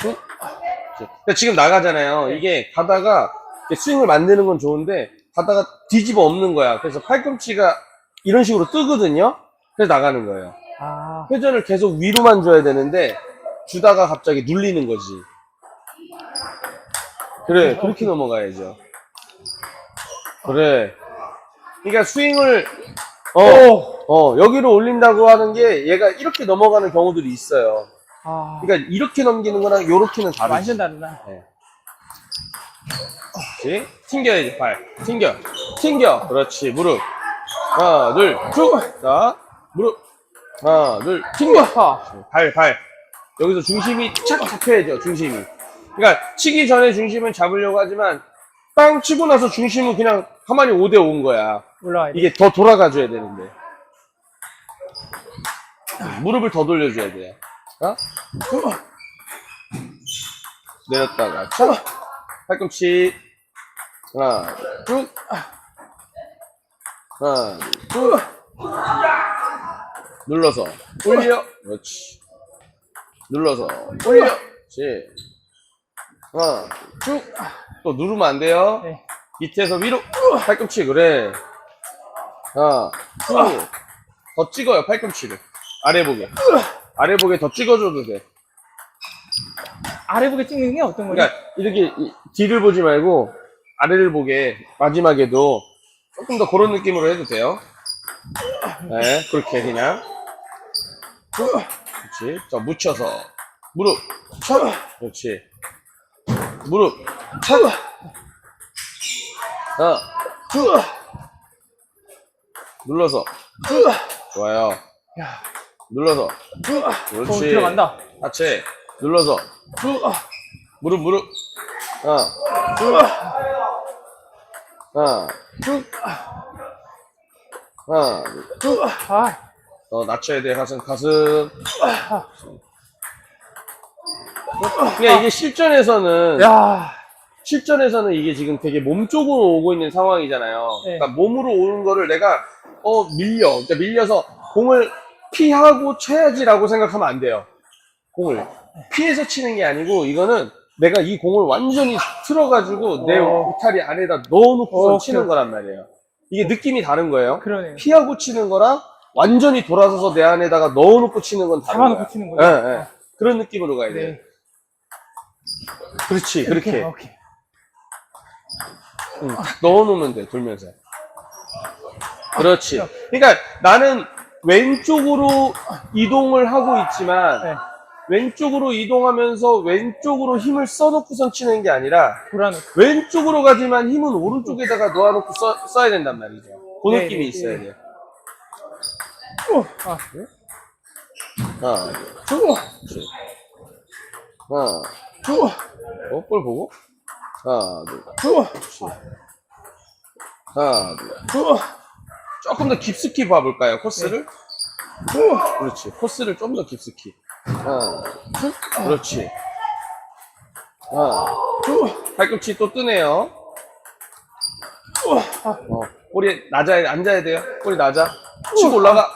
쭉. 근데 지금 나가잖아요. 이게 가다가 스윙을 만드는 건 좋은데 가다가 뒤집어 엎는 거야. 그래서 팔꿈치가 이런 식으로 뜨거든요. 그래서 나가는 거예요. 아, 회전을 계속 위로만 줘야 되는데 주다가 갑자기 눌리는 거지. 그래, 그렇게 넘어가야죠. 그래. 그러니까 스윙을 어, 어, 여기로 올린다고 하는 게 얘가 이렇게 넘어가는 경우들이 있어요. 아, 그러니까 이렇게 넘기는 거랑 요렇게는 다르지. 완전 다르다. 그렇지. 튕겨야지, 발. 튕겨. 튕겨. 그렇지. 무릎. 하나, 둘, 쭉. 자, 무릎. 하나, 둘, 튕겨. 하. 발, 발. 여기서 중심이 착 잡혀야죠, 중심이. 그러니까, 치기 전에 중심은 잡으려고 하지만, 빵 치고 나서 중심은 그냥 가만히 5대 5인 거야. 올라와야 돼. 이게 더 돌아가줘야 되는데. 무릎을 더 돌려줘야 돼요. 어? 내렸다가, 쳐. 팔꿈치. 하나, 쭉. 하나, 쭉. 눌러서, 올려. 그렇지. 눌러서, 올려. 그렇지. 하나, 쭉. 또 누르면 안 돼요. 네. 밑에서 위로 팔꿈치 그래 하나 쭉더 찍어요 팔꿈치를 아래 보게 아래 보게 더 찍어줘도 돼. 아래 보게 찍는 게 어떤 거죠? 그러니까 이렇게 이- 뒤를 보지 말고 아래를 보게 마지막에도 조금 더 그런 느낌으로 해도 돼요. 네 그렇게 그냥. 그렇지. 자 묻혀서. 무릎. 쳐 그렇지. 무릎. 쳐 하나 쭉 눌러서. 좋아요. 야, 눌러서. 어, 그렇지. 들어간다. 하체. 눌러서. 무릎 무릎. 하나 쭉 하나 쭉 하나 더 낮춰야 돼 가슴. 가슴. 그러니까 이게 실전에서는 야, 실전에서는 이게 지금 되게 몸 쪽으로 오고 있는 상황이잖아요. 네. 그러니까 몸으로 오는 거를 내가 어 밀려, 그러니까 밀려서 공을 피하고 쳐야지라고 생각하면 안 돼요. 공을 피해서 치는 게 아니고 이거는 내가 이 공을 완전히 틀어가지고 내 어. 울타리 안에다 넣어놓고 어, 치는 그- 거란 말이에요. 이게 느낌이 다른 거예요. 그러네요. 피하고 치는 거랑 완전히 돌아서서 내 안에다가 넣어놓고 치는 건 다른 거야. 치는 거죠? 예, 예. 그런 느낌으로 가야 돼. 네. 그렇지, 그렇게. 오케이. 응, 탁 넣어놓으면 돼, 돌면서. 그렇지. 그러니까 나는 왼쪽으로 이동을 하고 있지만, 네. 왼쪽으로 이동하면서 왼쪽으로 힘을 써놓고선 치는 게 아니라, 돌아놓고. 왼쪽으로 가지만 힘은 오른쪽에다가 놓아놓고 써, 써야 된단 말이죠. 그 네, 느낌이 네, 있어야 네. 돼요. 아, 하나, 둘, 그렇지. 하나, 둘. 어, 볼 보고. 하나, 둘, 그렇지. 하나, 둘. 조금 더 깊숙이 봐볼까요, 코스를? 그렇지. 코스를 좀 더 깊숙이. 하나, 둘. 그렇지. 하나, 둘. 팔꿈치 또 뜨네요. 어, 꼬리 낮아야, 앉아야 돼요. 꼬리 낮아. 치고 올라가.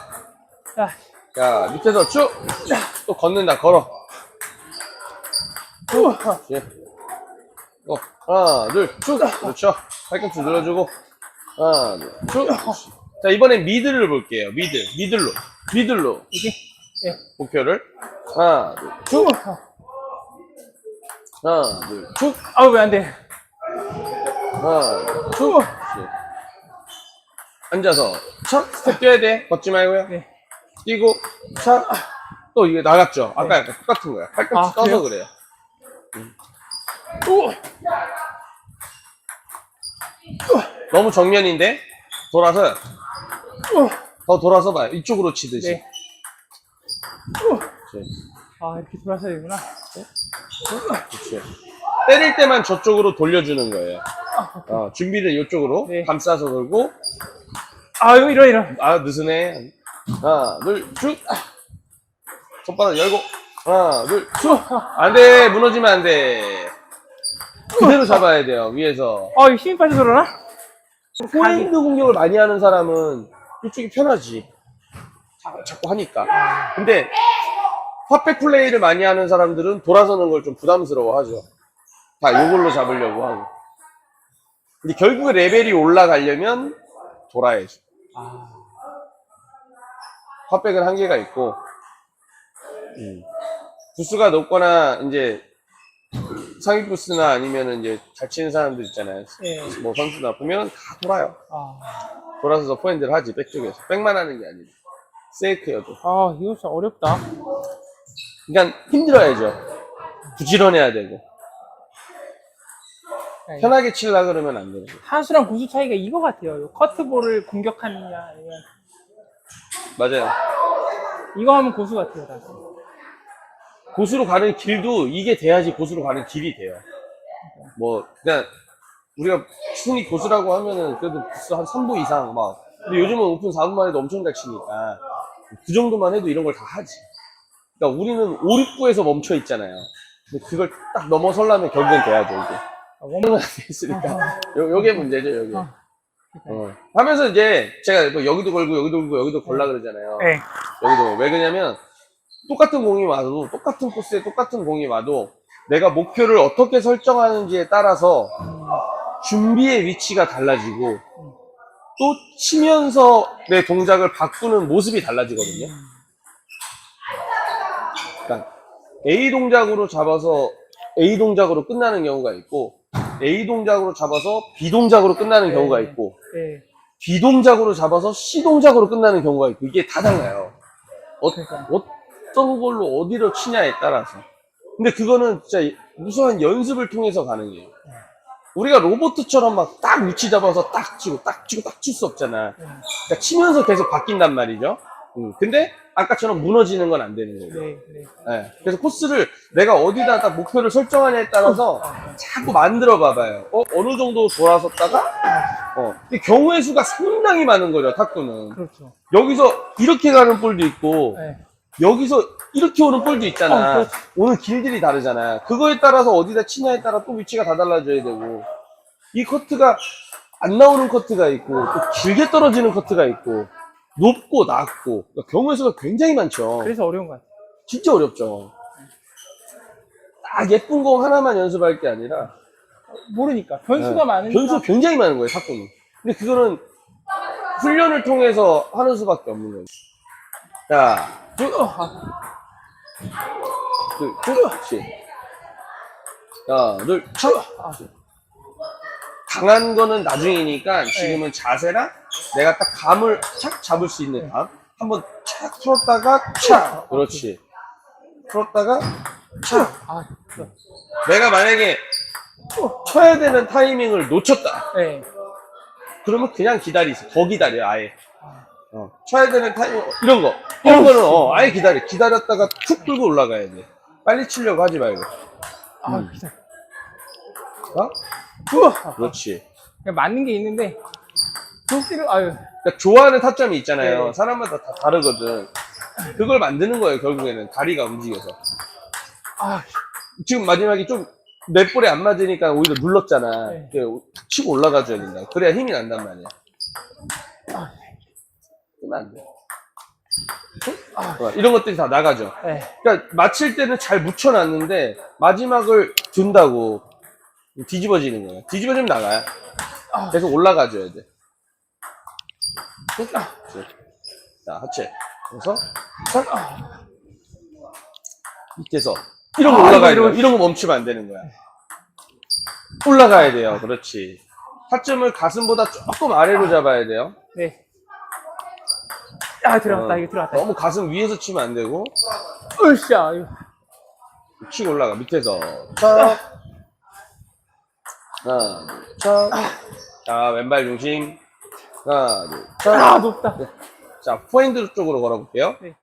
야, 자, 밑에서 쭉! 또 걷는다, 걸어. 그렇지. 또, 하나, 둘, 쭉! 그렇죠. 팔꿈치 눌러주고. 하나, 둘, 쭉! 자, 이번엔 미들을 볼게요. 미들. 미들로. 미들로. 이게, 예. 목표를. 하나, 둘, 쭉! 하나, 둘, 쭉! 아, 왜안 돼? 하나, 둘, 쭉! 앉아서, 촥! 스텝 뛰어야 돼. 걷지 말고요. 네. 뛰고, 촥! 또 이게 나갔죠? 아까 약간 똑같은 거야. 팔꿈치 아, 떠서 그래요? 그래요. 너무 정면인데? 돌아서, 더 돌아서 봐요. 이쪽으로 치듯이. 네. 그렇지. 아, 이렇게 돌아서야 되구나. 그렇지. 때릴 때만 저쪽으로 돌려주는 거예요. 어, 준비를 이쪽으로 네. 감싸서 돌고, 아, 이거 이런, 이런. 아, 느슨해. 하나, 둘, 쭉! 손바닥 열고, 하나, 둘, 쭉! 안 돼! 무너지면 안 돼! 그대로 잡아야 돼요, 위에서. 아, 이거 힘이 빠져서 그러나? 포핸드 공격을 많이 하는 사람은 이쪽이 편하지. 자, 자꾸 하니까. 근데 팝백 플레이를 많이 하는 사람들은 돌아서는 걸 좀 부담스러워 하죠. 다 요걸로 잡으려고 하고. 근데 결국에 레벨이 올라가려면 돌아야지. 아, 팝백은 한계가 있고, 음. 부스가 높거나, 이제, 상위 부스나 아니면은 이제 잘 치는 사람들 있잖아요. 예. 뭐 선수나 보면 다 돌아요. 아, 돌아서서 포핸드를 하지, 백 쪽에서. 백만 하는 게 아니고. 세이크여도. 아, 이거 진짜 어렵다. 그러니까 힘들어야죠. 부지런해야 되고. 네. 편하게 치려 그러면 안 되고. 한수랑 고수 차이가 이거 같아요. 요 커트볼을 공격하느냐, 아니면 맞아요. 이거 하면 고수 같아요, 다시. 고수로 가는 길도 이게 돼야지 고수로 가는 길이 돼요. 뭐, 그냥, 우리가 충분히 고수라고 하면은 그래도 부스 한 3부 이상 막. 근데 요즘은 오픈 4분만 해도 엄청 잘 치니까. 그 정도만 해도 이런 걸 다 하지. 그러니까 우리는 5, 6부에서 멈춰 있잖아요. 근데 그걸 딱 넘어서려면 결국엔 돼야죠, 이게. 아, 원- 원은 안 됐으니까. 요, 요게 문제죠, 요게. 어. 어. 하면서 이제 제가 뭐 여기도 걸고 여기도 걸고 여기도 걸라 그러잖아요. 네. 여기도 왜 그러냐면 똑같은 공이 와도 똑같은 코스에 똑같은 공이 와도 내가 목표를 어떻게 설정하는지에 따라서 준비의 위치가 달라지고 또 치면서 내 동작을 바꾸는 모습이 달라지거든요. 그러니까 A 동작으로 잡아서 A 동작으로 끝나는 경우가 있고 A 동작으로 잡아서 B 동작으로 끝나는 경우가 있고 네. B 동작으로 잡아서 C 동작으로 끝나는 경우가 있고 이게 다 달라요. 어, 그러니까. 어떤 걸로 어디로 치냐에 따라서. 근데 그거는 진짜 무수한 연습을 통해서 가는 거예요. 우리가 로보트처럼 막 딱 위치 잡아서 딱 치고 딱 치고 딱 칠 수 없잖아. 네. 그러니까 치면서 계속 바뀐단 말이죠. 음, 근데 아까처럼 무너지는 건 안 되는 거고. 네, 네. 예. 그래서 코스를 내가 어디다 딱 목표를 설정하냐에 따라서 자꾸 만들어 봐봐요. 어, 어느 정도 돌아섰다가, 어. 근데 경우의 수가 상당히 많은 거죠, 탁구는. 그렇죠. 여기서 이렇게 가는 볼도 있고, 네. 여기서 이렇게 오는 볼도 어, 있잖아. 그렇지. 오는 길들이 다르잖아. 그거에 따라서 어디다 치냐에 따라 또 위치가 다 달라져야 되고, 이 커트가 안 나오는 커트가 있고, 또 길게 떨어지는 커트가 있고, 높고 낮고, 그러니까 경우의 수가 굉장히 많죠. 그래서 어려운 것 같아요. 진짜 어렵죠. 딱 예쁜 공 하나만 연습할 게 아니라 모르니까. 변수가 많으니까. 네. 변수 굉장히 많은 거예요, 탁구는. 근데 그거는 훈련을 통해서 하는 수밖에 없는 거예요. 자, 쭉, 어, 아, 둘, 쭉, 그렇지. 하나, 둘, 쭉. 아, 강한 거는 나중이니까 지금은 자세랑 내가 딱 감을 착 잡을 수 있는 감. 한번 착 풀었다가 착. 그렇지. 풀었다가 착. 아, 그렇죠. 내가 만약에 쳐야 되는 타이밍을 놓쳤다. 네. 그러면 그냥 기다리세요. 더 기다려, 아예. 어, 쳐야 되는 타이밍, 이런 거. 이런 거는, 어, 아예 기다려. 기다렸다가 툭 끌고 올라가야 돼. 빨리 치려고 하지 말고. 아, 음. 기다려. 어? 우와! 그렇지. 그냥 맞는 게 있는데, 도끼를, 아유. 그러니까 좋아하는 타점이 있잖아요. 네. 사람마다 다 다르거든. 그걸 만드는 거예요, 결국에는. 다리가 움직여서. 아, 지금 마지막에 좀 넷볼에 안 맞으니까 오히려 눌렀잖아. 네. 치고 올라가줘야 된다. 그래야 힘이 난단 말이야. 아, 그러면 안 돼. 어, 이런 것들이 다 나가죠. 네. 그러니까 맞힐 때는 잘 묻혀놨는데 마지막을 둔다고 뒤집어지는 거예요. 뒤집어지면 나가요. 계속 올라가줘야 돼. 자, 하체. 그래서 싹. 밑에서 이런 거 아, 올라가야 돼요. 이런 거 멈추면 안 되는 거야. 올라가야 돼요. 그렇지. 타점을 가슴보다 조금 아래로 잡아야 돼요. 네. 아, 들어갔다, 어, 이거 들어갔다. 너무 가슴 위에서 치면 안 되고. 으쌰, 이거. 치고 올라가 밑에서. 척 하나 둘척자 왼발 중심. 하나 아, 둘척자 높다. 포핸드 쪽으로 걸어볼게요. 네.